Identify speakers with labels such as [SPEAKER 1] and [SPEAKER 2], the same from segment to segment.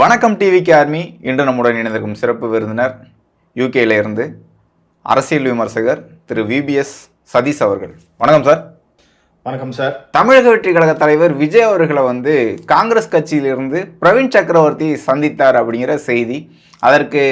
[SPEAKER 1] வணக்கம் டிவிக்கு ஆர்மி. இன்று நம்முடன் இணைந்திருக்கும் சிறப்பு விருந்தினர் யூகேல இருந்து அரசியல் விமர்சகர் திரு விபிஎஸ் சதீஷ் அவர்கள். வணக்கம் சார்.
[SPEAKER 2] வணக்கம் சார்.
[SPEAKER 1] தமிழக வெற்றி கழக தலைவர் விஜய் அவர்களை வந்து காங்கிரஸ் கட்சியிலிருந்து பிரவீன் சக்கரவர்த்தி சந்தித்தார் அப்படிங்கிற செய்தி. அதற்கு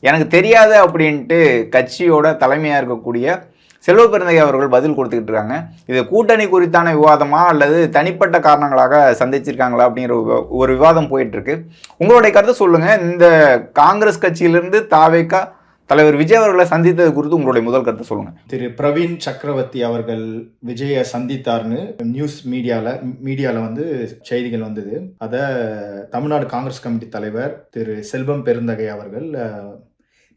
[SPEAKER 1] எனக்கு தெரியாது அப்படின்ட்டு கட்சியோட தலைமையாக இருக்கக்கூடிய செல்வ பெருந்தகை அவர்கள் பதில் கொடுத்துக்கிட்டு இருக்காங்க இது கூட்டணி குறித்தான விவாதமா அல்லது தனிப்பட்ட காரணங்களாக சந்திச்சிருக்காங்களா அப்படிங்கிற ஒரு- ஒரு விவாதம் போயிட்டு இருக்கு உங்களுடைய கருத்தை சொல்லுங்க. இந்த காங்கிரஸ் கட்சியிலிருந்து தாவேக்கா தலைவர் விஜய் அவர்களை சந்தித்தது குறித்து உங்களுடைய முதல் கருத்தை சொல்லுங்க.
[SPEAKER 2] திரு பிரவீன் சக்கரவர்த்தி அவர்கள் விஜயை சந்தித்தார்னு நியூஸ் மீடியால மீடியால வந்து செய்திகள் வந்தது. அத தமிழ்நாடு காங்கிரஸ் கமிட்டி தலைவர் திரு செல்வம் பெருந்தகை அவர்கள்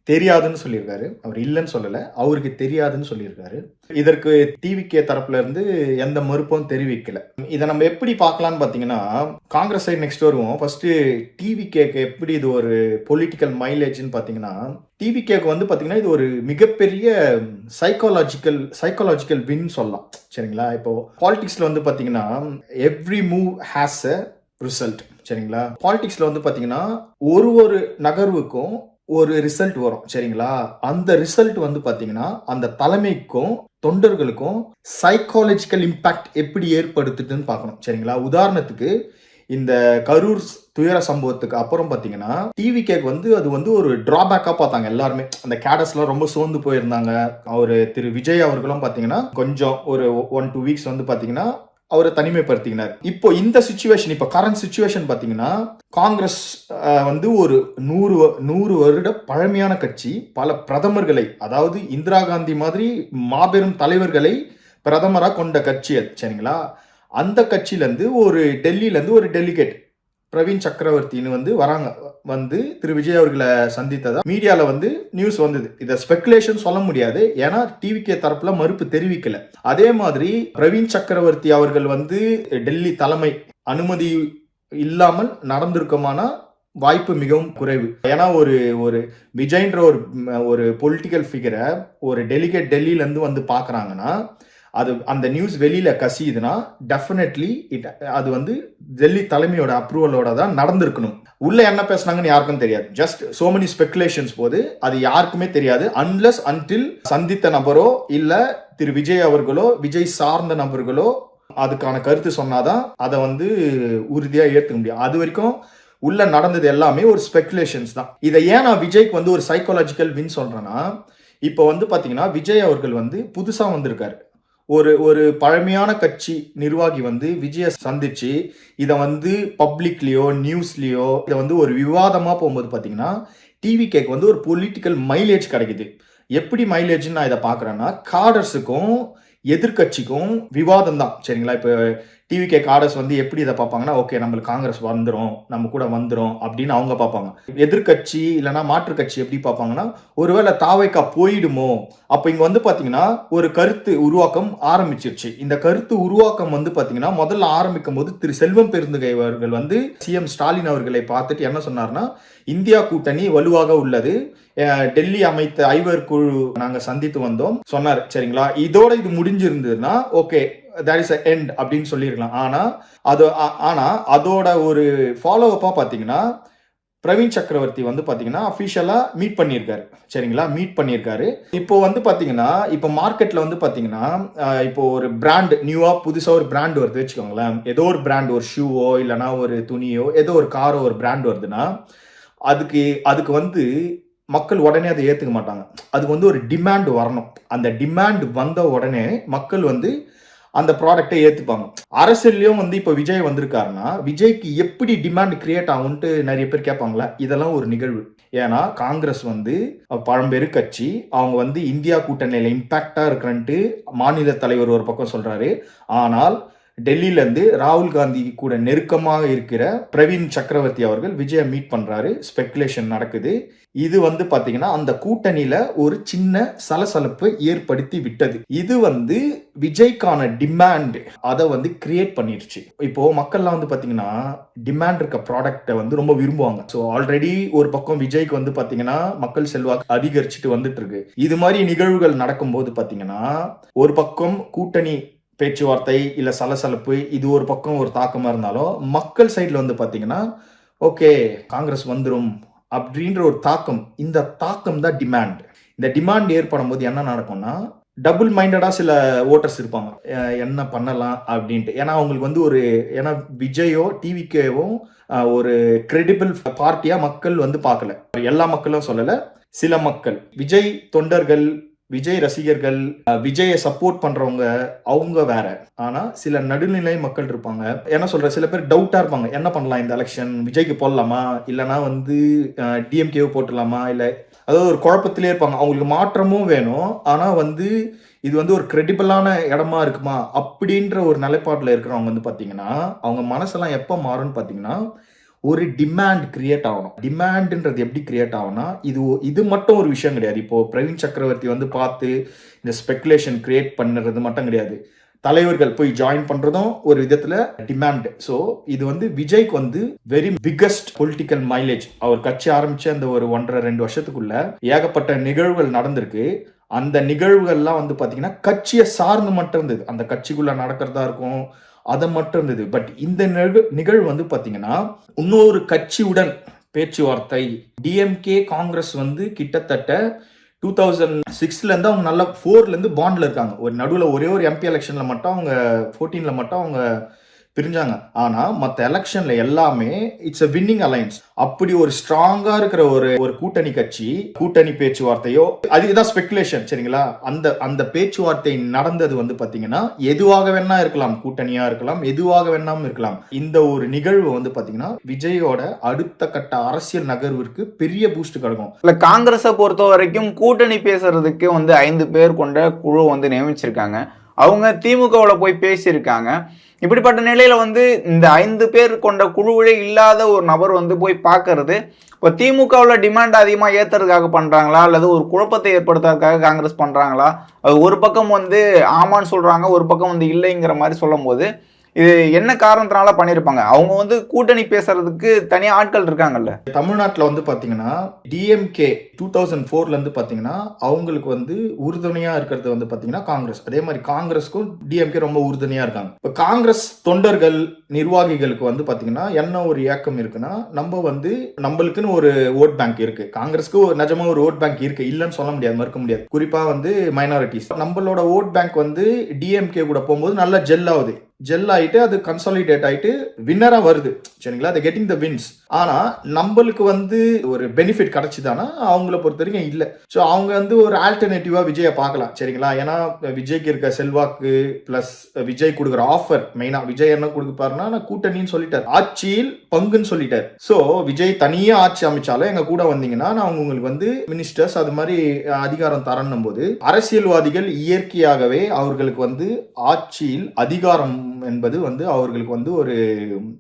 [SPEAKER 2] தெரியாதுன்னு சொல்லியிருக்காரு. அவர் இல்லைன்னு சொல்லலை. அவருக்கு தெரியாதுன்னு சொல்லியிருக்காரு. இதற்கு டிவிகே தரப்புல இருந்து எந்த மறுப்பும் தெரிவிக்கல. இதை நம்ம எப்படி பார்க்கலாம்னு பார்த்தீங்கன்னா காங்கிரஸ் சைடு நெக்ஸ்ட் வருவோம். ஃபர்ஸ்ட் டிவிகேக்கு எப்படி இது ஒரு பொலிட்டிக்கல் மைலேஜ்னு பார்த்தீங்கன்னா டிவிகேக்கு வந்து பார்த்தீங்கன்னா இது ஒரு மிகப்பெரிய சைக்காலஜிக்கல் சைக்காலஜிக்கல் வின் சொல்லலாம். சரிங்களா? இப்போ பாலிடிக்ஸ்ல வந்து பார்த்தீங்கன்னா every move has a result சரிங்களா? பாலிடிக்ஸ்ல வந்து பார்த்தீங்கன்னா ஒரு ஒரு நகர்வுக்கும் ஒரு ரிசல்ட் வரும் சரிங்களா? அந்த ரிசல்ட் வந்து பார்த்தீங்கன்னா அந்த தலைமைக்கும் தொண்டர்களுக்கும் சைக்காலஜிக்கல் இம்பாக்ட் எப்படி ஏற்படுத்துதுன்னு பார்க்கணும் சரிங்களா? உதாரணத்துக்கு இந்த கரூர் துயர சம்பவத்துக்கு அப்புறம் பார்த்தீங்கன்னா டிவி கேக் வந்து அது வந்து ஒரு டிராபேக்காக பார்த்தாங்க எல்லாருமே. அந்த கேடஸ்லாம் ரொம்ப சோர்ந்து போயிருந்தாங்க. அவர் திரு விஜய் அவர்களும் பார்த்தீங்கன்னா கொஞ்சம் ஒரு ஒன் டூ வீக்ஸ் வந்து பார்த்தீங்கன்னா அவரை தனிமைப்படுத்தினார். இப்போ இந்த சுச்சுவேஷன் இப்போ கரண்ட் சுச்சுவேஷன் பார்த்தீங்கன்னா காங்கிரஸ் வந்து ஒரு நூறு நூறு வருட பழமையான கட்சி பல பிரதமர்களை அதாவது இந்திரா காந்தி மாதிரி மாபெரும் தலைவர்களை பிரதமராக கொண்ட கட்சி சரிங்களா? அந்த கட்சியிலேருந்து ஒரு டெல்லியிலேருந்து ஒரு டெலிகேட் பிரவீன் சக்கரவர்த்தின்னு வந்து வராங்க. வந்து திரு விஜய் அவர்களை சந்தித்ததா? மீடியால வந்து நியூஸ் வந்தது. இதை ஸ்பெகுலேஷன் சொல்ல முடியாது. ஏன்னா டிவிகே தரப்புல மறுப்பு தெரிவிக்கல. அதே மாதிரி பிரவீன் சக்கரவர்த்தி அவர்கள் வந்து டெல்லி தலைமை அனுமதி இல்லாமல் நடந்திருக்குமானா வாய்ப்பு மிகவும் குறைவு. ஏன்னா ஒரு ஒரு விஜய்ன்ற ஒரு ஒரு பொலிட்டிக்கல் ஃபிகரை ஒரு டெலிகேட் டெல்லியிலேருந்து வந்து பார்க்குறாங்கன்னா அது அந்த நியூஸ் வெளியில கசியுதுன்னா டெஃபினெட்லி இட் அது வந்து டெல்லி தலைமையோட அப்ரூவலோட தான் நடந்திருக்கணும். உள்ள என்ன பேசுனாங்கன்னு யாருக்கும் தெரியாது. ஜஸ்ட் சோ மெனி ஸ்பெகுலேஷன்ஸ் போது அது யாருக்குமே தெரியாது. அன்லஸ் அன்டில் சந்தித்த நபரோ இல்ல திரு விஜய் அவர்களோ விஜய் சார்ந்த நபர்களோ அதுக்கான கருத்து சொன்னாதான் அதை வந்து உறுதியா ஏற்றுக்க முடியும். அது வரைக்கும் உள்ள நடந்தது எல்லாமே ஒரு ஸ்பெகுலேஷன்ஸ் தான். இதை ஏன் நான் விஜய்க்கு வந்து ஒரு சைக்காலஜிக்கல் வின் சொல்றேன்னா இப்போ வந்து பார்த்தீங்கன்னா விஜய் அவர்கள் வந்து புதுசாக வந்திருக்காரு. ஒரு ஒரு பழமையான கட்சி நிர்வாகி வந்து விஜய சந்திச்சு இதை வந்து பப்ளிக்லயோ நியூஸ்லயோ இதை வந்து ஒரு விவாதமா போகும்போது பாத்தீங்கன்னா டிவி கேக் வந்து ஒரு பொலிட்டிக்கல் மைலேஜ் கிடைக்குது. எப்படி மைலேஜ்னு நான் இதை பார்க்குறேன்னா காடர்ஸுக்கும் எதிர்க்கட்சிக்கும் விவாதம் தான் சரிங்களா? இப்போ டிவி கே காடர்ஸ் வந்து எப்படி இதை பார்ப்பாங்கன்னா ஓகே நம்மளுக்கு காங்கிரஸ் வந்துடும் நம்ம கூட வந்துடும் அப்படின்னு அவங்க பார்ப்பாங்க. எதிர்க்கட்சி இல்லைன்னா மாற்றுக் கட்சி எப்படி பார்ப்பாங்கன்னா ஒருவேளை தாவைக்கா போயிடுமோ அப்போ இங்கே வந்து பார்த்தீங்கன்னா ஒரு கருத்து உருவாக்கம் ஆரம்பிச்சிருச்சு. இந்த கருத்து உருவாக்கம் வந்து பார்த்தீங்கன்னா முதல்ல ஆரம்பிக்கும் போது திரு செல்வம் பெருந்துகை அவர்கள் வந்து சிஎம் ஸ்டாலின் அவர்களை பார்த்துட்டு என்ன சொன்னார்னா இந்தியா கூட்டணி வலுவாக உள்ளது. டெல்லி அமைத்த ஐவர் குழு நாங்கள் சந்தித்து வந்தோம். சொன்னார் சரிங்களா? இதோட இது முடிஞ்சிருந்ததுன்னா ஓகே தேர் இஸ் எண்ட் அப்படின்னு சொல்லியிருக்கலாம். ஆனால் அது ஆ- அதோட ஒரு ஃபாலோ அப்பாக பார்த்தீங்கன்னா பிரவீன் சக்கரவர்த்தி வந்து பார்த்தீங்கன்னா அஃபிஷியலாக மீட் பண்ணியிருக்காரு. சரிங்களா? மீட் பண்ணியிருக்காரு. இப்போ வந்து பார்த்தீங்கன்னா இப்போ மார்க்கெட்டில் வந்து பார்த்தீங்கன்னா இப்போ ஒரு பிராண்ட் நியூவாக புதுசாக ஒரு பிராண்ட் வருது. வச்சுக்கோங்களேன். ஏதோ ஒரு பிராண்ட் ஒரு ஷூவோ இல்லைன்னா ஒரு துணியோ ஏதோ ஒரு காரோ ஒரு பிராண்ட் வருதுன்னா அதுக்கு அதுக்கு வந்து மக்கள் உடனே அதை ஏற்றுக்க மாட்டாங்க. அதுக்கு வந்து ஒரு டிமாண்ட் வரணும். அந்த டிமாண்ட் வந்த உடனே மக்கள் வந்து அந்த ப்ராடக்டை ஏற்றுப்பாங்க அரசியல்லையும் வந்து இப்போ விஜய் வந்திருக்காருன்னா விஜய்க்கு எப்படி டிமாண்ட் கிரியேட் ஆகும்ட்டு நிறைய பேர் கேட்பாங்களா இதெல்லாம் ஒரு நிகழ்வு. ஏன்னா காங்கிரஸ் வந்து பழம்பெரு கட்சி அவங்க வந்து இந்தியா கூட்டணியில் இம்பாக்டாக இருக்கிறன்ட்டு மாநில தலைவர் ஒரு பக்கம் சொல்கிறாரு ஆனால் டெல்லியிலேருந்து ராகுல் காந்தி கூட நெருக்கமாக இருக்கிற பிரவீன் சக்கரவர்த்தி அவர்கள் விஜயை மீட் பண்ணுறாரு ஸ்பெக்குலேஷன் நடக்குது. இது வந்து பார்த்தீங்கன்னா அந்த கூட்டணியில் ஒரு சின்ன சலசலப்பு ஏற்படுத்தி விட்டது. இது வந்து விஜய்க்கான டிமாண்ட் அதை வந்து கிரியேட் பண்ணிருச்சு இப்போ மக்கள்லாம் வந்து பார்த்தீங்கன்னா டிமாண்ட் இருக்க ப்ராடக்ட்டை வந்து ரொம்ப விரும்புவாங்க. ஸோ ஆல்ரெடி ஒரு பக்கம் விஜய்க்கு வந்து பார்த்தீங்கன்னா மக்கள் செல்வாக்கு அதிகரிச்சுட்டு வந்துட்டு இருக்கு. இது மாதிரி நிகழ்வுகள் நடக்கும்போது பார்த்தீங்கன்னா ஒரு பக்கம் கூட்டணி பேச்சுவார்த்தை இல்ல சலசலப்பு இது ஒரு பக்கம் ஒரு தாக்கமா இருந்தாலும் மக்கள் சைடில் வந்து பாத்தீங்கன்னா ஓகே காங்கிரஸ் வந்துடும் அப்படின்ற ஒரு தாக்கம் இந்த தாக்கம் தான் டிமாண்ட் இந்த டிமாண்ட் ஏற்படும் போது என்ன நடக்கும்னா டபுள் மைண்டடா சில ஓட்டர்ஸ் இருப்பாங்க. என்ன பண்ணலாம்? அப்படின்ட்டு. ஏன்னா அவங்களுக்கு வந்து ஒரு ஏன்னா விஜயோ டிவிக்கேவோ ஒரு கிரெடிபிள் பார்ட்டியா மக்கள் வந்து பார்க்கல. எல்லா மக்களும் சொல்லல. சில மக்கள். விஜய் தொண்டர்கள் விஜய் ரசிகர்கள் விஜயை சப்போர்ட் பண்றவங்க அவங்க வேற. ஆனா சில நடுநிலை மக்கள் இருப்பாங்க. என்ன சொல்ற சில பேர் டவுட்டா இருப்பாங்க. என்ன பண்ணலாம் இந்த எலெக்ஷன் விஜய்க்கு போடலாமா? இல்லனா வந்து டிஎம்கேவை போட்டுடலாமா? இல்ல அதாவது ஒரு குழப்பத்திலே இருப்பாங்க. அவங்களுக்கு மாற்றமும் வேணும். ஆனா வந்து இது வந்து ஒரு கிரெடிபிளான இடமா இருக்குமா? அப்படின்ற ஒரு நிலைப்பாட்டில் இருக்கிறவங்க வந்து பாத்தீங்கன்னா அவங்க மனசெல்லாம் எப்போ மாறும்னு பாத்தீங்கன்னா ஒரு டிமாண்ட் கிரியேட் ஆகணும். டிமாண்ட்ன்றது எப்படி கிரியேட் ஆகும்னா இது இது மட்டும் ஒரு விஷயம் கிடையாது. இப்போ பிரவீன் சக்கரவர்த்தி வந்து பார்த்து இந்த ஸ்பெகுலேஷன் கிரியேட் பண்ணுறது மட்டும் கிடையாது. தலைவர்கள் போய் ஜாயின் பண்றதும் ஒரு விதத்துல டிமாண்ட் ஸோ இது வந்து விஜய்க்கு வந்து வெரி பிக்கஸ்ட் பொலிட்டிக்கல் மைலேஜ் அவர் கட்சி ஆரம்பிச்ச அந்த ஒரு ஒன்றரை ரெண்டு வருஷத்துக்குள்ள ஏகப்பட்ட நிகழ்வுகள் நடந்திருக்கு. அந்த நிகழ்வுகள்லாம் வந்து பாத்தீங்கன்னா கட்சியை சார்ந்து மட்டும் இருந்தது. அந்த கட்சிக்குள்ள நடக்கிறதா இருக்கும் அதை மட்டும் இருந்தது. பட் இந்த நிகழ் நிகழ்வு வந்து பார்த்தீங்கன்னா இன்னொரு கட்சியுடன் பேச்சுவார்த்தை டிஎம்கே காங்கிரஸ் வந்து கிட்டத்தட்ட டூ தௌசண்ட் சிக்ஸ்லேருந்து அவங்க நல்லா ஃபோர்லேருந்து பாண்டில் இருக்காங்க. ஒரு நடுவில் ஒரே ஒரு எம்பி எலெக்ஷனில் மட்டும் அவங்க ஃபோர்டீனில் மட்டும் அவங்க பிரிஞ்சாங்க. ஆனால் மற்ற எலெக்ஷனில் எல்லாமே இட்ஸ் அ வின்னிங் அலைன்ஸ் அப்படி ஒரு ஸ்ட்ராங்காக இருக்கிற ஒரு ஒரு கூட்டணி கட்சி கூட்டணி பேச்சுவார்த்தையோ அதுதான் ஸ்பெகுலேஷன் சரிங்களா? அந்த அந்த பேச்சுவார்த்தை நடந்தது வந்து பார்த்தீங்கன்னா எதுவாக வேணா இருக்கலாம் கூட்டணியாக இருக்கலாம் எதுவாக வேணாம் இருக்கலாம். இந்த ஒரு நிகழ்வு வந்து பார்த்தீங்கன்னா விஜயோட அடுத்த கட்ட அரசியல் நகர்விற்கு பெரிய பூஸ்ட் கிடைக்கும்
[SPEAKER 1] இல்ல காங்கிரஸை பொறுத்த வரைக்கும் கூட்டணி பேசுறதுக்கு வந்து ஐந்து பேர் கொண்ட குழு வந்து நியமிச்சிருக்காங்க. அவங்க திமுகவில் போய் பேசியிருக்காங்க. இப்படிப்பட்ட நிலையில் வந்து இந்த ஐந்து பேர் கொண்ட குழுவிலே இல்லாத ஒரு நபர் வந்து போய் பார்க்கறது இப்போ திமுகவில் டிமாண்ட் அதிகமாக ஏற்றுறதுக்காக பண்ணுறாங்களா அல்லது ஒரு குழப்பத்தை ஏற்படுத்துறதுக்காக காங்கிரஸ் பண்ணுறாங்களா அது ஒரு பக்கம் வந்து ஆமான்னு சொல்கிறாங்க ஒரு பக்கம் வந்து இல்லைங்கிற மாதிரி சொல்லும்போது இது என்ன காரணத்தினால பண்ணியிருப்பாங்க அவங்க வந்து கூட்டணி பேசுறதுக்கு தனியாக ஆட்கள் இருக்காங்கல்ல.
[SPEAKER 2] தமிழ்நாட்டில் வந்து பார்த்தீங்கன்னா டிஎம்கே டூ தௌசண்ட் ஃபோர்லேருந்து பார்த்தீங்கன்னா அவங்களுக்கு வந்து உறுதுணையாக இருக்கிறது வந்து பார்த்தீங்கன்னா காங்கிரஸ். அதே மாதிரி காங்கிரஸ்க்கும் டிஎம்கே ரொம்ப உறுதுணையாக இருக்காங்க. இப்போ காங்கிரஸ் தொண்டர்கள் நிர்வாகிகளுக்கு வந்து பார்த்தீங்கன்னா என்ன ஒரு இயக்கம் இருக்குன்னா நம்ம வந்து நம்மளுக்குன்னு ஒரு ஓட் பேங்க் இருக்கு. காங்கிரஸ்க்கு ஒரு நிஜமா ஒரு ஓட் பேங்க் இருக்கு. இல்லைன்னு சொல்ல முடியாது மறுக்க முடியாது. குறிப்பாக வந்து மைனாரிட்டிஸ் நம்மளோட ஓட் பேங்க் வந்து டிஎம்கே கூட போகும்போது நல்லா ஜெல் ஆகுது. ஜெல் ஆகிட்டு அது கன்சாலிடேட் ஆகிட்டு வின்னராக வருது. சரிங்களா? அது கெட்டிங் த வின்ஸ் ஆனால் நம்மளுக்கு வந்து ஒரு பெனிஃபிட் கிடச்சிதானா? அவங்கள பொறுத்த வரைக்கும் இல்லை. ஸோ அவங்க வந்து ஒரு ஆல்டர்னேட்டிவாக விஜயை பார்க்கலாம். சரிங்களா? ஏன்னா விஜய்க்கு இருக்க செல்வாக்கு ப்ளஸ் விஜய் கொடுக்குற ஆஃபர் மெயினா விஜய் என்ன கொடுப்பாருன்னா நான் கூட்டணின்னு சொல்லிட்டார். ஆட்சியில் பங்குன்னு சொல்லிட்டார். ஸோ விஜய் தனியாக ஆட்சி அமைச்சாலும் எங்கள் கூட வந்தீங்கன்னா நான் உங்களுக்கு வந்து மினிஸ்டர்ஸ் அது மாதிரி அதிகாரம் தரணும் போது அரசியல்வாதிகள் இயற்கையாகவே அவர்களுக்கு வந்து ஆட்சியில் அதிகாரம் என்பது வந்து அவர்களுக்கு வந்து ஒரு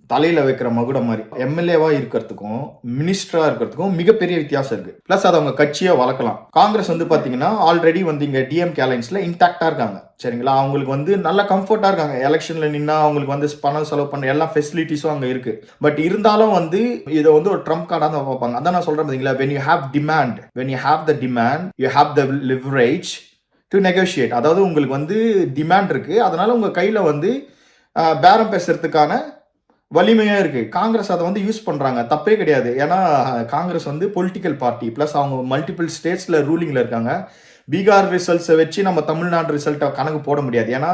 [SPEAKER 2] தலையில வைக்கிற மகுடம் மாதிரி. எம்எல்ஏவா இருக்கிறதுக்கும் மினிஸ்டரா இருக்கிறதுக்கும் மிகப்பெரிய வித்தியாசம் இருக்கு. பிளஸ் அதை அவங்க கட்சியை வளர்க்கலாம். காங்கிரஸ் வந்து பாத்தீங்கன்னா ஆல்ரெடி வந்து இங்க டிஎம் அலைன்ஸ்ல இன்டாக்டா இருக்காங்க. சரிங்களா? அவங்களுக்கு வந்து நல்ல கம்ஃபர்ட்டா இருக்காங்க. எலெக்ஷன்ல நின்னா அவங்களுக்கு வந்து பணம் செலவு பண்ண எல்லா ஃபெசிலிட்டிஸும் அங்க இருக்கு. பட் இருந்தாலும் வந்து இதை வந்து ஒரு ட்ரம்ப் கார்டா தான் பார்ப்பாங்க. அதான் நான் சொல்றேன் பாத்தீங்களா? When you have demand when you have the demand you have the leverage to negotiate அதாவது உங்களுக்கு வந்து டிமாண்ட் இருக்கு. அதனால உங்க கையில வந்து பேரம் பேசுறதுக்கான வலிமையாக இருக்குது காங்கிரஸ் அதை வந்து யூஸ் பண்ணுறாங்க தப்பே கிடையாது. ஏன்னா காங்கிரஸ் வந்து பொலிட்டிக்கல் பார்ட்டி ப்ளஸ் அவங்க மல்டிபிள் ஸ்டேட்ஸில் ரூலிங்கில் இருக்காங்க. பீகார் ரிசல்ட்ஸை வச்சு நம்ம தமிழ்நாடு ரிசல்ட்டை கணக்கு போட முடியாது. ஏன்னா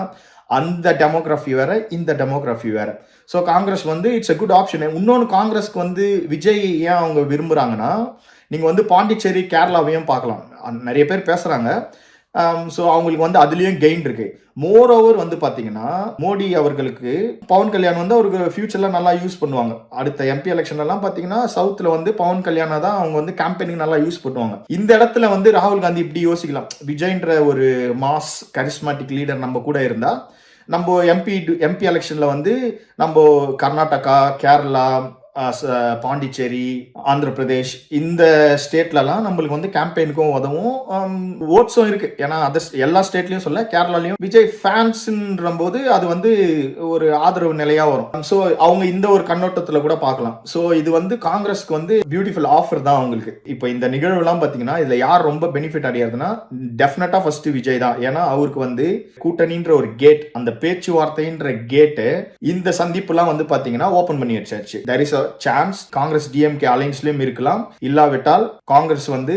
[SPEAKER 2] அந்த டெமோகிராஃபி வேற இந்த டெமோகிராஃபி வேற. ஸோ காங்கிரஸ் வந்து இட்ஸ் எ குட் ஆப்ஷன் இன்னொன்று காங்கிரஸ்க்கு வந்து விஜய் ஏன் அவங்க விரும்புகிறாங்கன்னா நீங்கள் வந்து பாண்டிச்சேரி கேரளாவையும் பார்க்கலாம். நிறைய பேர் பேசுகிறாங்க Um, ஸோ அவங்களுக்கு வந்து அதுலேயும் கெயின் இருக்கு. மோர் ஓவர் வந்து பார்த்தீங்கன்னா மோடி அவர்களுக்கு பவன் கல்யாண் வந்து அவருக்கு ஃபியூச்சர்ல நல்லா யூஸ் பண்ணுவாங்க. அடுத்த எம்பி எலெக்ஷன்லாம் பார்த்தீங்கன்னா சவுத்தில் வந்து பவன் கல்யாணா தான் அவங்க வந்து கேம்பெயினிங் நல்லா யூஸ் பண்ணுவாங்க. இந்த இடத்துல வந்து ராகுல் காந்தி இப்படி யோசிக்கலாம். விஜய்ன்ற ஒரு மாஸ் கரிஸ்மாட்டிக் லீடர் நம்ம கூட இருந்தால் நம்ம எம்பி எம்பி எலெக்ஷனில் வந்து நம்ம கர்நாடகா கேரளா பாண்டிச்சேரி ஆந்திர பிரதேஷ் இந்த ஸ்டேட்லலாம் நம்மளுக்கு வந்து கேம்பெயினுக்கும் உதவும். ஓட்ஸும் இருக்கு. ஏன்னா அதர் எல்லா ஸ்டேட்லையும் சொல்ல கேரளாலையும். விஜய் ஃபேன்ஸ்ன்ற போது அது வந்து ஒரு ஆதரவு நிலையா வரும். ஸோ அவங்க இந்த ஒரு கண்ணோட்டத்தில் கூட பார்க்கலாம். ஸோ இது வந்து காங்கிரஸ்க்கு வந்து பியூட்டிஃபுல் ஆஃபர் தான் அவங்களுக்கு. இப்போ இந்த நிகழ்வுலாம் பார்த்தீங்கன்னா இதில் யார் ரொம்ப பெனிஃபிட் அடையாதுன்னா டெஃபினட்டா ஃபர்ஸ்ட் விஜய் தான். ஏன்னா அவருக்கு வந்து கூட்டணின்ற ஒரு கேட் அந்த பேச்சுவார்த்தைன்ற கேட்டு இந்த சந்திப்புலாம் வந்து பார்த்தீங்கன்னா ஓப்பன் பண்ணி வச்சாச்சு. There is chance Congress DMK அலைன்ஸ்லயும் இருக்கலாம். இல்லாவிட்டால் காங்கிரஸ் வந்து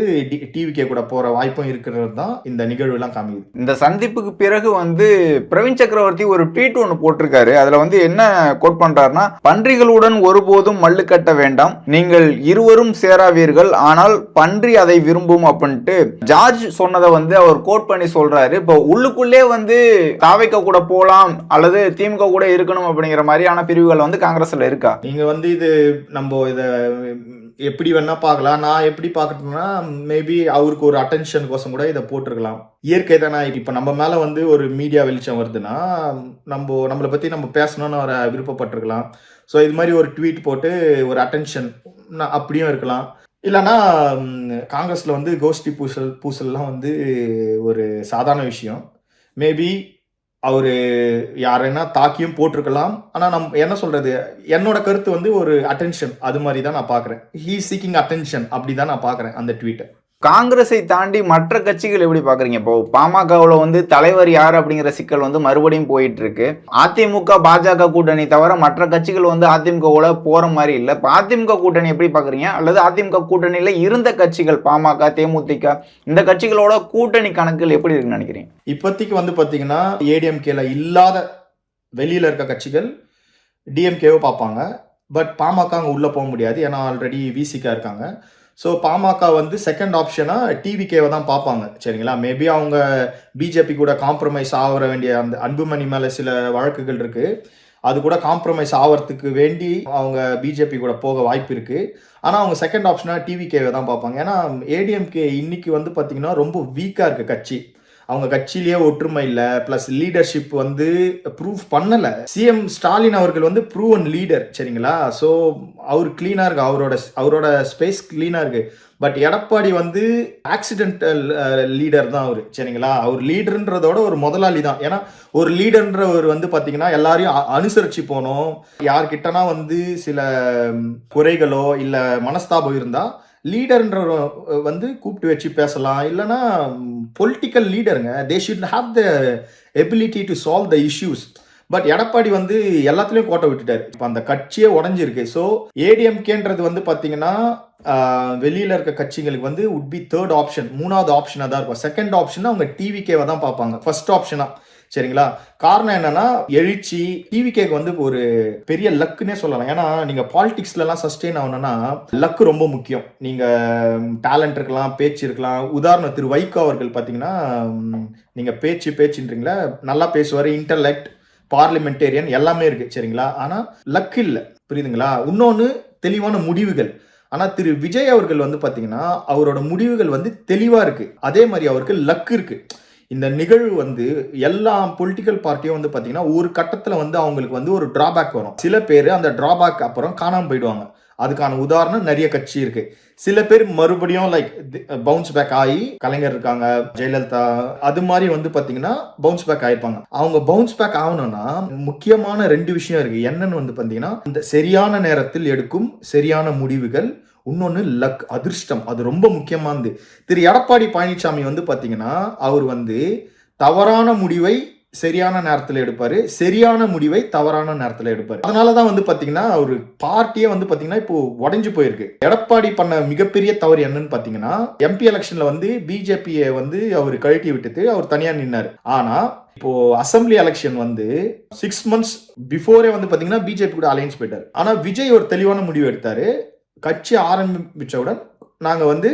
[SPEAKER 2] டிவிகே கூட போற வாய்ப்பும் இருக்கிறது தான் இந்த நிகழ்வு எல்லாம் காமிக்குது.
[SPEAKER 1] இந்த சந்திப்புக்கு பிறகு வந்து பிரவீன் சக்கரவர்த்தி ஒரு ட்வீட் ஒன்று போட்டிருக்காரு. அதுல வந்து என்ன கோட் பண்றாருன்னா பன்றிகளுடன் ஒருபோதும் மல்லு கட்ட வேண்டாம். நீங்கள் இருவரும் சேராவீர்கள். ஆனால் பன்றி அதை விரும்பும் அப்படின்ட்டு ஜார்ஜ் சொன்னதை வந்து அவர் கோட் பண்ணி சொல்றாரு. இப்போ உள்ளுக்குள்ளே வந்து தாவைக்க கூட போலாம் அல்லது திமுக கூட இருக்கணும் அப்படிங்கிற மாதிரியான பிரிவுகள் வந்து காங்கிரஸ்ல இருக்கா?
[SPEAKER 2] நீங்க வந்து இது நம்ம இதை எப்படி வேணா பார்க்கலாம். நான் எப்படி பார்க்கணும்னா மேபி அவருக்கு ஒரு அட்டென்ஷன் கோசம் கூட இதை போட்டிருக்கலாம். இயற்கை தானே இப்போ நம்ம மேலே வந்து ஒரு மீடியா வெளிச்சம் வருதுன்னா நம்ம நம்மளை பற்றி நம்ம பேசணும்னு அவரை விருப்பப்பட்டிருக்கலாம். ஸோ இது மாதிரி ஒரு ட்வீட் போட்டு ஒரு அட்டென்ஷன் அப்படியும் இருக்கலாம். இல்லைன்னா காங்கிரஸில் வந்து கோஷ்டி பூசல் பூசல்லாம் வந்து ஒரு சாதாரண விஷயம். மேபி அவர் யாரைன்னா தாக்கியும் போட்டிருக்கலாம். ஆனால் நம் என்ன சொல்கிறது என்னோட கருத்து வந்து ஒரு அட்டென்ஷன் அது மாதிரி தான் நான் பார்க்குறேன். ஹீ சீக்கிங் அட்டென்ஷன் அப்படி தான் நான் பார்க்குறேன் அந்த ட்வீட்டை
[SPEAKER 1] காங்கிரஸை தாண்டி மற்ற கட்சிகள் எப்படி பாக்குறீங்க இப்போ பாமகவில் வந்து தலைவர் யார் அப்படிங்கிற சிக்கல் வந்து மறுபடியும் போயிட்டு இருக்கு அதிமுக பாஜக கூட்டணி தவிர மற்ற கட்சிகள் வந்து அதிமுகவோட போற மாதிரி இல்லை. இப்போ அதிமுக கூட்டணி எப்படி பாக்குறீங்க அல்லது அதிமுக கூட்டணியில இருந்த கட்சிகள் பாமக தேமுதிக இந்த கட்சிகளோட கூட்டணி கணக்குகள் எப்படி இருக்குன்னு நினைக்கிறீங்க?
[SPEAKER 2] இப்போதைக்கு வந்து பாத்தீங்கன்னா ஏடிஎம்கேல இல்லாத வெளியில இருக்க கட்சிகள் டிஎம்கேவை பார்ப்பாங்க. பட் பாமக அங்கே உள்ளே போக முடியாது. ஏன்னா ஆல்ரெடி விசிக்கா இருக்காங்க. ஸோ பாமக வந்து செகண்ட் ஆப்ஷனாக டிவிகேவை தான் பார்ப்பாங்க சரிங்களா? மேபி அவங்க பிஜேபி கூட காம்ப்ரமைஸ் ஆகிற வேண்டிய அந்த அன்புமணி மேலே சில வழக்குகள் இருக்குது அது கூட காம்ப்ரமைஸ் ஆகிறதுக்கு வேண்டி அவங்க பிஜேபி கூட போக வாய்ப்பு இருக்குது ஆனால் அவங்க செகண்ட் ஆப்ஷனாக டிவிகேவை தான் பார்ப்பாங்க. ஏன்னா ஏடிஎம்கே இன்னைக்கு வந்து பார்த்தீங்கன்னா ரொம்ப வீக்காக இருக்குது கட்சி. அவங்க கட்சியிலேயே ஒற்றுமை இல்லை. ப்ளஸ் லீடர்ஷிப் வந்து ப்ரூவ் பண்ணலை. சிஎம் ஸ்டாலின் அவர்கள் வந்து ப்ரூவன் லீடர் சரிங்களா? ஸோ அவர் கிளீனாக இருக்கு. அவரோட அவரோட ஸ்பேஸ் கிளீனாக இருக்கு. பட் எடப்பாடி வந்து ஆக்சிடென்டல் லீடர் தான் அவர் சரிங்களா? அவர் லீடர்ன்றதோட ஒரு முதலாளி தான். ஏன்னா ஒரு லீடர்ன்றவர் வந்து பார்த்தீங்கன்னா எல்லாரையும் அனுசரித்து அனுசரிச்சு போகணும். யார்கிட்டனா வந்து சில குறைகளோ இல்லை மனஸ்தாபம் இருந்தால் லீடர்ன்ற வந்து கூப்பிட்டு வச்சு பேசலாம். இல்லைன்னா political லீடருங்க they should have the ability to solve the issues but Edappadi வந்து எல்லாத்துலேயும் கோட்டை விட்டுட்டார். இப்போ அந்த கட்சியே உடஞ்சிருக்கு. ஸோ ஏடிஎம்கேன்றது வந்து பார்த்தீங்கன்னா வெளியில் இருக்க கட்சிகளுக்கு வந்து உட் பி தேர்ட் ஆப்ஷன் மூணாவது ஆப்ஷனாக தான் இருக்கும். செகண்ட் ஆப்ஷன் அவங்க டிவிகேவை தான் பார்ப்பாங்க. ஃபர்ஸ்ட் ஆப்ஷனாக சரிங்களா? காரணம் என்னன்னா எழுச்சி டிவிகேக்கு வந்து ஒரு பெரிய லக்குன்னே சொல்லலாம். ஏன்னா நீங்க பாலிடிக்ஸ்ல எல்லாம் சஸ்டெயின் ஆகணும்னா லக்கு ரொம்ப முக்கியம். நீங்க டேலண்ட் இருக்கலாம் பேச்சு இருக்கலாம். உதாரணம் திரு வைகோ அவர்கள் பாத்தீங்கன்னா நீங்க பேச்சு பேச்சுன்றீங்களா நல்லா பேசுவார். இன்டர்லெக்ட் பார்லிமெண்டேரியன் எல்லாமே இருக்கு சரிங்களா? ஆனா லக் இல்லை. புரியுதுங்களா? இன்னொன்னு தெளிவான முடிவுகள். ஆனா திரு விஜய் அவர்கள் வந்து பாத்தீங்கன்னா அவரோட முடிவுகள் வந்து தெளிவா இருக்கு. அதே மாதிரி அவருக்கு லக் இருக்கு. இந்த நிகழ்வு வந்து எல்லா பொலிட்டிக்கல் பார்ட்டியும் வந்து பார்த்தீங்கன்னா ஒரு கட்டத்தில் வந்து அவங்களுக்கு வந்து ஒரு டிராபேக் வரும். சில பேர் அந்த டிராபேக் அப்புறம் காணாமல் போயிடுவாங்க. அதுக்கான உதாரணம் நிறைய கட்சி இருக்கு. சில பேர் மறுபடியும் லைக் பவுன்ஸ் பேக் ஆகி கலைஞர் இருக்காங்க ஜெயலலிதா அது மாதிரி வந்து பாத்தீங்கன்னா பவுன்ஸ் பேக் ஆயிருப்பாங்க. அவங்க பவுன்ஸ் பேக் ஆகணும்னா முக்கியமான ரெண்டு விஷயம் இருக்கு. என்னன்னு வந்து பாத்தீங்கன்னா இந்த சரியான நேரத்தில் எடுக்கும் சரியான முடிவுகள் இன்னொன்று லக் அதிர்ஷ்டம். அது ரொம்ப முக்கியமானது. திரு. எடப்பாடி பழனிசாமி வந்து பார்த்தீங்கன்னா அவர் வந்து தவறான முடிவை சரியான நேரத்தில் எடுப்பார். சரியான முடிவை தவறான நேரத்தில் எடுப்பார். அதனால தான் வந்து பார்த்தீங்கன்னா அவர் பார்ட்டியே வந்து பார்த்தீங்கன்னா இப்போ உடஞ்சி போயிருக்கு. எடப்பாடி பண்ண மிகப்பெரிய தவறு என்னன்னு பார்த்தீங்கன்னா எம்பி எலெக்ஷனில் வந்து பிஜேபியை வந்து அவர் கழட்டி விட்டுட்டு அவர் தனியாக நின்னார். ஆனால் இப்போ அசெம்பிளி எலெக்ஷன் வந்து சிக்ஸ் மந்த்ஸ் பிஃபோரே வந்து பார்த்தீங்கன்னா பிஜேபி கூட அலையன்ஸ் போயிட்டார். ஆனால் விஜய் ஒரு தெளிவான முடிவு எடுத்தார். கட்சி ஆரம்பிச்சவுடன் நாங்க வந்து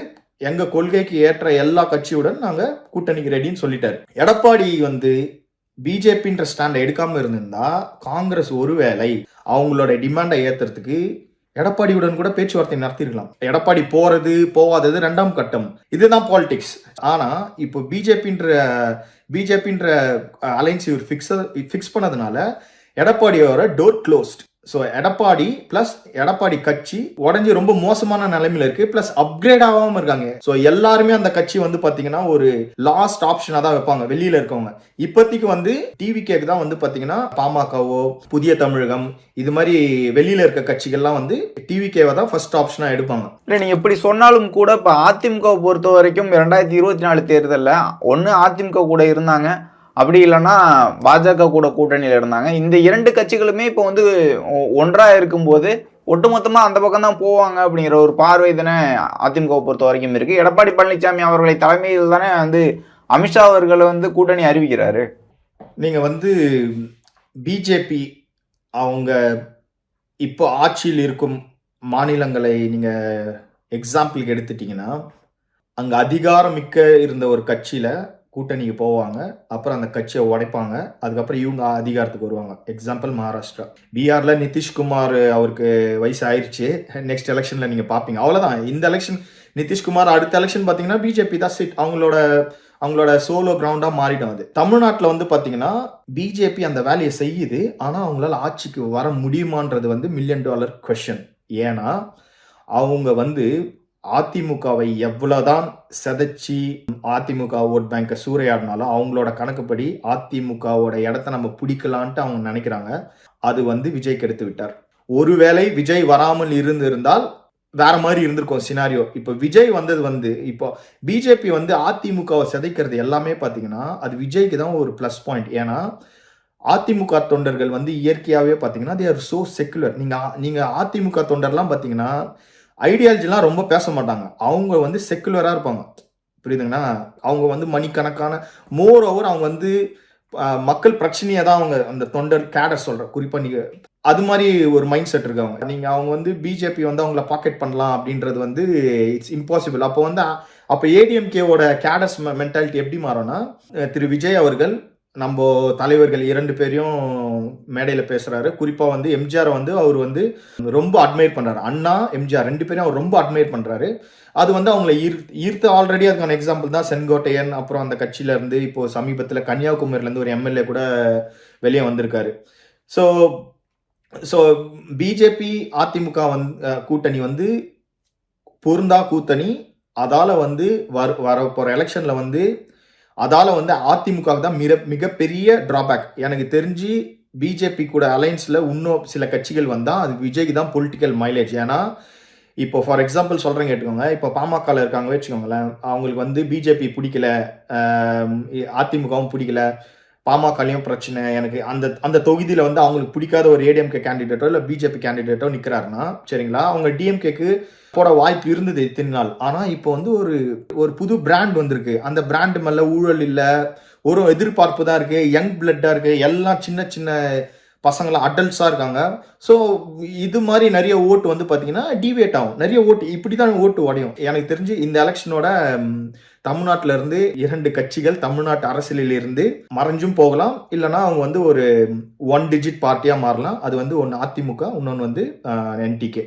[SPEAKER 2] எங்க கொள்கைக்கு ஏற்ற எல்லா கட்சியுடன் நாங்க கூட்டணிக்கு ரெடின்னு சொல்லிட்டாரு. எடப்பாடி வந்து பிஜேபின்ற ஸ்டாண்டை எடுக்காம இருந்திருந்தா காங்கிரஸ் ஒருவேளை அவங்களோட டிமாண்டை ஏத்துறதுக்கு எடப்பாடியுடன் கூட பேச்சுவார்த்தை நடத்திருக்கலாம் எடப்பாடி போறது போவாதது ரெண்டாம் கட்டம். இதுதான் பாலிடிக்ஸ் ஆனா இப்போ பிஜேபின்ற பிஜேபின்ற அலைன்ஸ் இவர் ஃபிக்ஸ் ஃபிக்ஸ் பண்ணதுனால எடப்பாடியோட door closed so Edappadi plus Edappadi கட்சி உடஞ்சி ரொம்ப மோசமான நிலைமையில இருக்கு. பிளஸ் அப்கிரேட் ஆகாம இருக்காங்க. ஸோ எல்லாருமே அந்த கட்சி வந்து பாத்தீங்கன்னா ஒரு லாஸ்ட் ஆப்ஷனா தான் வைப்பாங்க வெளியில இருக்கவங்க. இப்போதைக்கு வந்து டிவி கேக்கு தான் வந்து பாத்தீங்கன்னா பாமகவோ புதிய தமிழகம் இது மாதிரி வெளியில இருக்க கட்சிகள்லாம் வந்து டிவி கேவை தான் ஃபர்ஸ்ட் ஆப்ஷனா எடுப்பாங்க.
[SPEAKER 1] இல்லை நீங்கள் இப்படி சொன்னாலும் கூட இப்போ அதிமுகவை பொறுத்த வரைக்கும் ரெண்டாயிரத்தி இருபத்தி நாலு தேர்தலில் ஒன்று அதிமுக கூட இருந்தாங்க அப்படி இல்லைன்னா பாஜக கூட கூட்டணியில் இருந்தாங்க. இந்த இரண்டு கட்சிகளுமே இப்போ வந்து ஒ- இருக்கும்போது ஒட்டுமொத்தமாக அந்த பக்கம் தான் போவாங்க அப்படிங்கிற ஒரு பார்வை தானே அதிமுகவை பொறுத்த வரைக்கும் இருக்குது எடப்பாடி பழனிசாமி அவர்களை தலைமையில் தானே வந்து அமித்ஷா அவர்களை வந்து கூட்டணி அறிவிக்கிறாரு.
[SPEAKER 2] நீங்கள் வந்து பிஜேபி அவங்க இப்போ ஆட்சியில் இருக்கும் மாநிலங்களை நீங்கள் எக்ஸாம்பிளுக்கு எடுத்துட்டிங்கன்னா அங்கே அதிகாரமிக்க இருந்த ஒரு கட்சியில் கூட்டணிக்கு போவாங்க. அப்புறம் அந்த கட்சியை உடைப்பாங்க. அதுக்கப்புறம் இவங்க அதிகாரத்துக்கு வருவாங்க. எக்ஸாம்பிள் மகாராஷ்டிரா பீகார்ல நிதிஷ்குமார் அவருக்கு வயசு ஆயிடுச்சு நெக்ஸ்ட் எலெக்ஷனில் நீங்கள் பார்ப்பீங்க அவ்வளோதான் இந்த எலெக்ஷன் நிதிஷ்குமார் அடுத்த எலெக்ஷன் பார்த்தீங்கன்னா பிஜேபி தான் சிட் அவங்களோட அவங்களோட சோலோ கிரவுண்டாக மாறிடும் அது. தமிழ்நாட்டில் வந்து பார்த்தீங்கன்னா பிஜேபி அந்த வேலையை செய்யுது. ஆனால் அவங்களால ஆட்சிக்கு வர முடியுமான்றது வந்து மில்லியன் டாலர் கொஷன் ஏன்னா அவங்க வந்து அதிமுகவை எவ்வளவுதான் செதைச்சி அதிமுக ஓட் பேங்கை சூறையாடினாலும் அவங்களோட கணக்குப்படி அதிமுகவோட இடத்த நம்ம பிடிக்கலான்ட்டு அவங்க நினைக்கிறாங்க. அது வந்து விஜய்க்கு எடுத்து விட்டார். ஒருவேளை விஜய் வராமல் இருந்திருந்தால் வேற மாதிரி இருந்திருக்கும் சினாரியோ இப்போ விஜய் வந்தது வந்து இப்போ பிஜேபி வந்து அதிமுகவை சிதைக்கிறது எல்லாமே பார்த்தீங்கன்னா அது விஜய்க்கு தான் ஒரு ப்ளஸ் பாயிண்ட் ஏன்னா அதிமுக தொண்டர்கள் வந்து இயற்கையாகவே பார்த்தீங்கன்னா தே ஆர் சோ செக்குலர் நீங்கள் நீங்கள் அதிமுக தொண்டர்லாம் பார்த்தீங்கன்னா ஐடியாலஜிலாம் ரொம்ப பேச மாட்டாங்க அவங்க வந்து செக்குலராக இருப்பாங்க. புரியுதுங்களா? அவங்க வந்து மணிக்கணக்கான மோர் ஓவர் அவங்க வந்து மக்கள் பிரச்சனையை தான் அவங்க அந்த தொண்டர் கேடர் சொல்கிற குறிப்பாக நீங்கள் அது மாதிரி ஒரு மைண்ட் செட் இருக்கு அவங்க. நீங்கள் அவங்க வந்து பிஜேபி வந்து அவங்கள பாக்கெட் பண்ணலாம் அப்படின்றது வந்து இட்ஸ் இம்பாசிபிள் அப்போ வந்து அப்போ ஏடிஎம்கேவோட கேடர்ஸ் மென்டாலிட்டி எப்படி மாறும்னா திரு விஜய் அவர்கள் நம்ம தலைவர்கள் இரண்டு பேரையும் மேடையில் பேசுகிறாரு குறிப்பாக வந்து எம்ஜிஆரை வந்து அவர் வந்து ரொம்ப அட்மையர் பண்ணுறாரு அண்ணா எம்ஜிஆர் ரெண்டு பேரும் அவர் ரொம்ப அட்மையர் பண்ணுறாரு அது வந்து அவங்கள ஈர்த்து ஈர்த்து ஆல்ரெடி அதுக்கான எக்ஸாம்பிள் தான் செங்கோட்டையன் அப்புறம் அந்த கட்சியிலேருந்து இப்போது இப்போ சமீபத்தில் கன்னியாகுமரியிலேருந்து ஒரு எம்எல்ஏ கூட வெளியே வந்திருக்காரு. ஸோ ஸோ பிஜேபி அதிமுக வந்து கூட்டணி வந்து பொருந்தா கூட்டணி அதால் வந்து வர வர போகிற எலெக்ஷனில் வந்து அதால வந்து அதிமுக தான் மிக மிகப்பெரிய டிராபேக் எனக்கு தெரிஞ்சு பிஜேபி கூட அலைன்ஸ்ல இன்னும் சில கட்சிகள் வந்தா அது விஜய்க்கு தான் பொலிட்டிக்கல் மைலேஜ் ஏன்னா இப்போ ஃபார் எக்ஸாம்பிள் சொல்றேன் கேட்டுக்கோங்க. இப்போ பாமகல இருக்காங்க வச்சுக்கோங்களேன். அவங்களுக்கு வந்து பிஜேபி பிடிக்கல. அதிமுகவும் பிடிக்கல. பாமகலையும் பிரச்சனை. எனக்கு அந்த அந்த தொகுதியில் வந்து அவங்களுக்கு பிடிக்காத ஒரு ஏடிஎம்கே கேண்டிடேட்டோ இல்லை பிஜேபி கேண்டிடேட்டோ நிற்கிறாருன்னா சரிங்களா? அவங்க டிஎம்கேக்கு போட வாய்ப்பு இருந்தது இத்தனை நாள். ஆனால் இப்போ வந்து ஒரு ஒரு புது பிராண்ட் வந்திருக்கு. அந்த பிராண்டு மேலே ஊழல் இல்லை. ஒரு எதிர்பார்ப்பு தான் இருக்குது யங் பிளட்டாக இருக்குது எல்லாம் சின்ன சின்ன பசங்களாம் அடல்ட்ஸாக இருக்காங்க. ஸோ இது மாதிரி நிறைய ஓட்டு வந்து பார்த்தீங்கன்னா டிவேட் ஆகும். நிறைய ஓட்டு இப்படி தான் ஓட்டு உடையும். எனக்கு தெரிஞ்சு இந்த எலெக்ஷனோட தமிழ்நாட்டில இருந்து இரண்டு கட்சிகள் தமிழ்நாட்டு அரசியலில் இருந்து மறைஞ்சும் போகலாம். இல்லைன்னா அவங்க வந்து ஒரு ஒன் டிஜிட் பார்ட்டியாக மாறலாம். அது வந்து ஒன்று அதிமுக இன்னொன்று வந்து என்டிகே